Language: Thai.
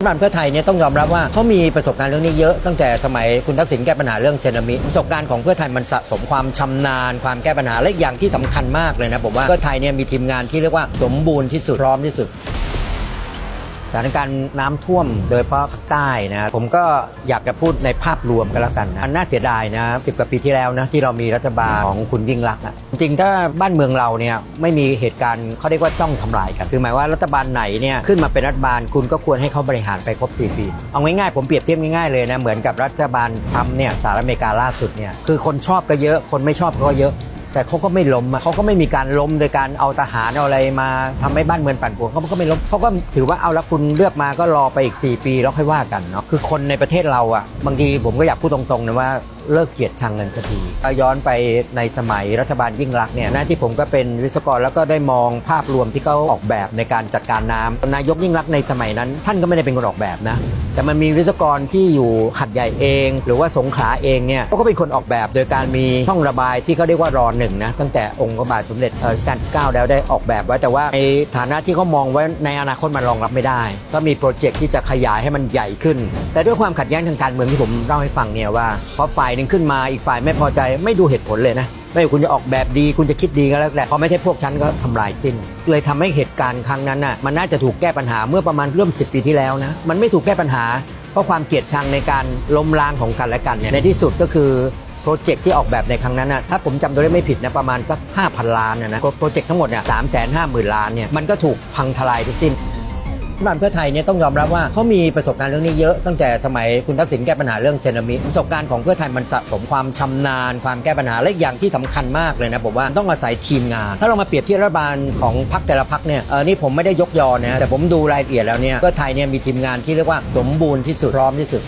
รัฐบาลเพื่อไทยเนี่ยต้องยอมรับว่าเขามีประสบการณ์เรื่องนี้เยอะตั้งแต่สมัยคุณทักษิณแก้ปัญหาเรื่องเซนามิประสบการณ์ของเพื่อไทยมันสะสมความชำนาญ ความแก้ปัญหาและอย่างที่สำคัญมากเลยนะผมว่าเพื่อไทยเนี่ยมีทีมงานที่เรียกว่าสมบูรณ์ที่สุดพร้อมที่สุดสถานการณ์น้ำท่วมโดยเฉพาะภาคใต้นะผมก็อยากจะพูดในภาพรวมกันแล้วกันนะน่าเสียดายนะสิบกว่าปีที่แล้วนะที่เรามีรัฐบาลของคุณยิ่งรักษณ์อะ จริงถ้าบ้านเมืองเราเนี่ยไม่มีเหตุการณ์เขาเรียกว่าต้องทำลายกัน คือหมายว่ารัฐบาลไหนเนี่ยขึ้นมาเป็นรัฐบาลคุณก็ควรให้เขาบริหารไปครบ 4 ปี เอาง่ายๆผมเปรียบเทียบง่ายๆเลยนะเหมือนกับรัฐบาลทรัมป์เนี่ยสหรัฐอเมริกาล่าสุดเนี่ยคือคนชอบก็เยอะคนไม่ชอบก็เยอะแต่เขาก็ไม่ล้มเขาก็ไม่มีการล้มโดยการเอาทหารเอาอะไรมาทำให้บ้านเมืองปั่นป่วนเขาก็ไม่ล้มเขาก็ถือว่าเอาละคุณเลือกมาก็รอไปอีก 4 ปีแล้วค่อยว่ากันเนาะคือคนในประเทศเราอะบางทีผมก็อยากพูดตรงๆนะว่า เลิกเกลียดชังกันสักทีย้อนไปในสมัยรัฐบาลยิ่งรักเนี่ยหน้าที่ผมก็เป็นวิศวกรแล้วก็ได้มองภาพรวมที่เขาออกแบบในการจัดการน้ำนายกยิ่งรักในสมัยนั้น ท่านก็ไม่ได้เป็นคนออกแบบนะ แต่มันมีวิศวกรที่อยู่หัดใหญ่เอง หรือว่าสงขลาเองเนี่ยเขาก็เป็นคนออกแบบโดยการมีช่องระบายที่เขาเรียกว่ารอหนึ่งนะตั้งแต่องค์พระบาทสมเด็จเออรัชกาลที่9แล้วได้ออกแบบไว้แต่ว่าในฐานะที่เขามองไว้ในอนาคตมันรองรับไม่ได้ ก็มีโปรเจกต์ที่จะขยายให้มันใหญ่ขึ้น แต่ด้วยความขัดแย้งทางการเมืองที่ผมเล่าให้ฟังเนี่ยว่าเพอฝ่ายหนึ่งขึ้นมาอีกฝ่ายไม่พอใจไม่ดูเหตุผลเลยนะไม่ว่าคุณจะออกแบบดีคุณจะคิดดีก็แล้วแต่พอไม่ใช่พวกฉันก็ทำลายสิ้น เลยทำให้เหตุการณ์ครั้งนั้นน่ะมันน่าจะถูกแก้ปัญหาเมื่อประมาณร่ม 10 ปีที่แล้วนะมันไม่ถูกแก้ปัญหา เพราะความเกลียดชังในการล้มล้างของกันและกันเนี่ยในที่สุดก็คือโปรเจกต์ที่ออกแบบในครั้งนั้นนะถ้าผมจำตัวได้ไม่ผิดนะประมาณสัก5,000 ล้านนะนะโปรเจกต์ทั้งหมดเนี่ยสามแสนห้าหมื่นล้านเนี่ยมันก็ถูกพังทลายทั้งสิ้น ฐบาลเพื่อไทยเนี่ยต้องยอมรับว่าเขามีประสบการณ์เรื่องนี้เยอะตั้งแต่สมัยคุณทักษิณแก้ปัญหาเรื่องเซนามิประสบการณ์ของเพื่อไทยมันสะสมความชำนาญ ความแก้ปัญหาและอีกอย่างที่สำคัญมากเลยนะผมว่าต้องอาศัยทีมงาน ถ้าเรามาเปรียบเทียบรัฐบาลของพรรคแต่ละพรรคเนี่ยเออนี่ผมไม่ได้ยกยอนะแต่ผมดูรายละเอียดแล้วเนี่ยเพื่อไทยเนี่ยมีทีมงานที่เรียกว่าสมบูรณ์ที่สุดพร้อมที่สุด